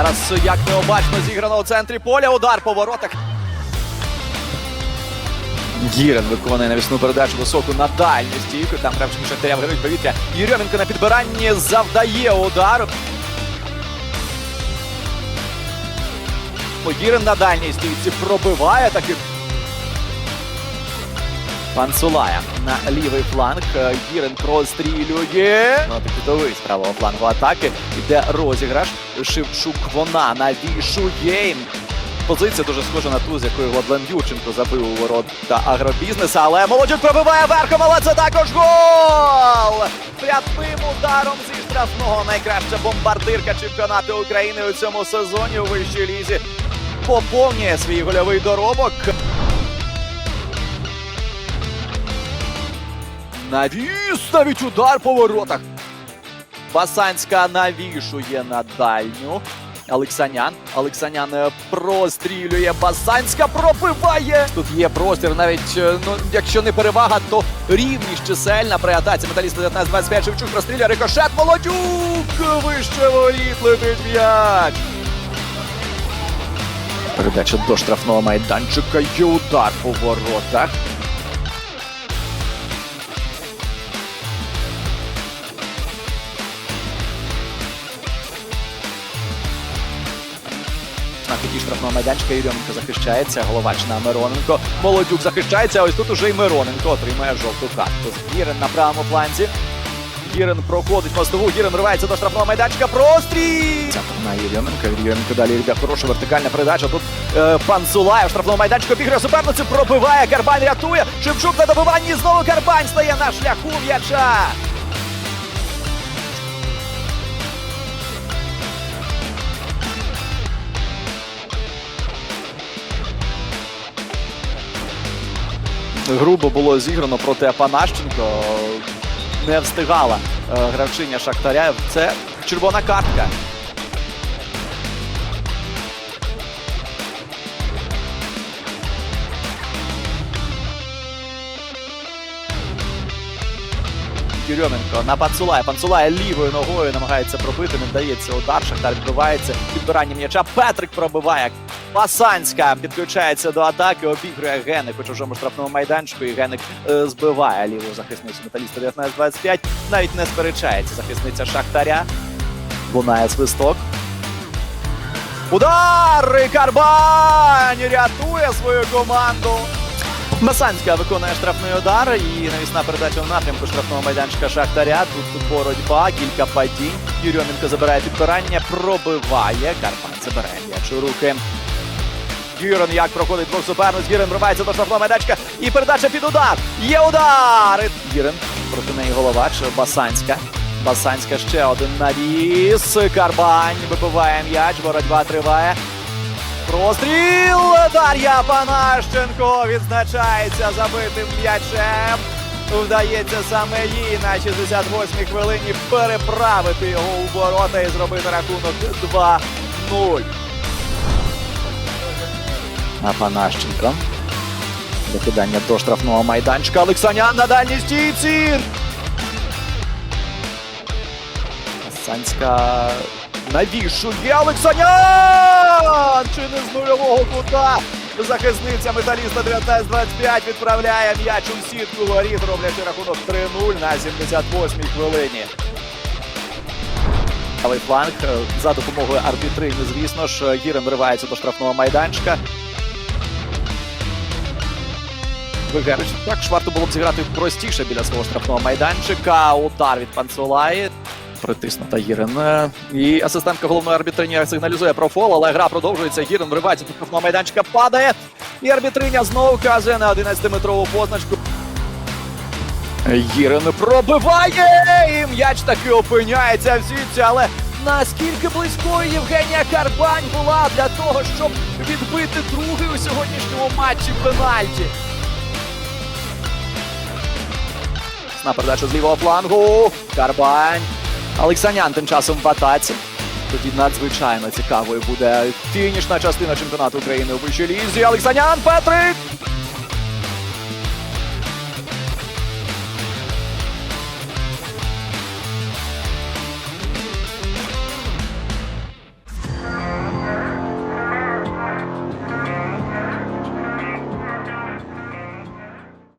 Зараз як необачно зіграно у центрі поля. Удар по воротах. Гірен виконує навісну передачу високу на дальню стійку. Там Кравченко Шахтаря вграють повітря. Єрьоменко на підбиранні завдає удар. Гірен на дальній стійці пробиває таки. Панцулая на лівий фланг. Е, Гірен прострілює. Ну, підовий з правого флангу атаки. Іде розіграш. Шевчук вона навішує. Позиція дуже схожа на ту, з якою Владлен Юрченко забив у ворот та агробізнеса. Але Молодюк пробиває верхом, але це також гол! Прямим ударом зі штрафного найкраща бомбардирка чемпіонату України у цьому сезоні у вищій лізі. Поповнює свій гольовий доробок. Навіс навіть удар по воротах. Басанська навішує на дальню. Олексанян. Олексанян е, прострілює. Басанська пробиває. Тут є простір, навіть е, ну, якщо не перевага, то рівність чисельна при атаці. Металіст 19-25. Шевчук прострілює. Рикошет. Молодюк. Вище воріт летить м'яч. Передача до штрафного майданчика. Є удар по воротах. На ході штрафного майданчика Єрьоменко захищається. Головач на Мироненко. Молодюк захищається. Ось тут уже і Мироненко отримує жовту картку. Гірен на правому фланзі. Гірен проходить мостову. Гірен ривається до штрафного майданчика. Простріл! Центр на Єрьоменка. Від далі йде хороша вертикальна передача. Тут е, пан Сулаєв в штрафному майданчику обіграє суперницю. Пробиває. Карбань рятує. Шевчук на добиванні. Знову Карбань стає на шляху м'яча. Грубо було зіграно проти Апанащенко. Не встигала е, гравчиня Шахтаря. Це червона картка. Єрьоменко на Панцулая. Панцулая лівою ногою намагається пробити, не вдається удар. Шахтар відбивається підбирання м'яча. Петрик пробиває. Пасанська підключається до атаки, обігрує Геник у чужому штрафному майданчику. І Геник е, збиває ліву захисницю металіста 19-25. Навіть не сперечається захисниця Шахтаря. Лунає свисток. Удар! І Карбань рятує свою команду. Масанська виконує штрафний удар і навісна передача в напрямку штрафного майданчика Шахтаря. Тут боротьба, кілька падінь. Юрьоменко забирає підбирання, пробиває. Карпан забирає м'яч у руки. Гірен як проходить двох суперниць. Гірен вривається до штрафного майданчика. І передача під удар. Є удар! Гірен проти неї головач. Басанська. Басанська ще один навіс. Карбань вибиває м'яч. Боротьба триває. Простріл! Дар'я Панащенко відзначається забитим м'ячем. Вдається саме їй на 68-й хвилині переправити його у ворота і зробити рахунок 2-0. А Панащенко. Викидання до штрафного майданчика. Олексанян на дальній стійці. Санська навішує Олексанян! Чи не з нульового кута? Захисниця металіста 19-25 відправляє м'яч у сітку воріт, роблячи рахунок 3-0 на 78-й хвилині. Правий фланг е, за допомогою арбітрині, звісно ж, Гірен вривається до штрафного майданчика. Вигерич. Так ж варто було б зіграти простіше біля свого штрафного майданчика. Удар від Панцулаї. Притиснута Гірен. І асистентка головної арбітрині сигналізує про фол, але гра продовжується. Гірен вривається до штрафного майданчика, падає. І арбітриня знову вказує на 11-метрову позначку. Гірен пробиває! І м'яч таки опиняється в сітці, але наскільки близькою Євгенія Карбань була для того, щоб відбити другий у сьогоднішньому матчі пенальті. На передачу з лівого флангу. Карбань. Олексанян тим часом в атаці. Тоді надзвичайно цікавою буде фінішна частина чемпіонату України у вищій лізі. Олексанян Петрик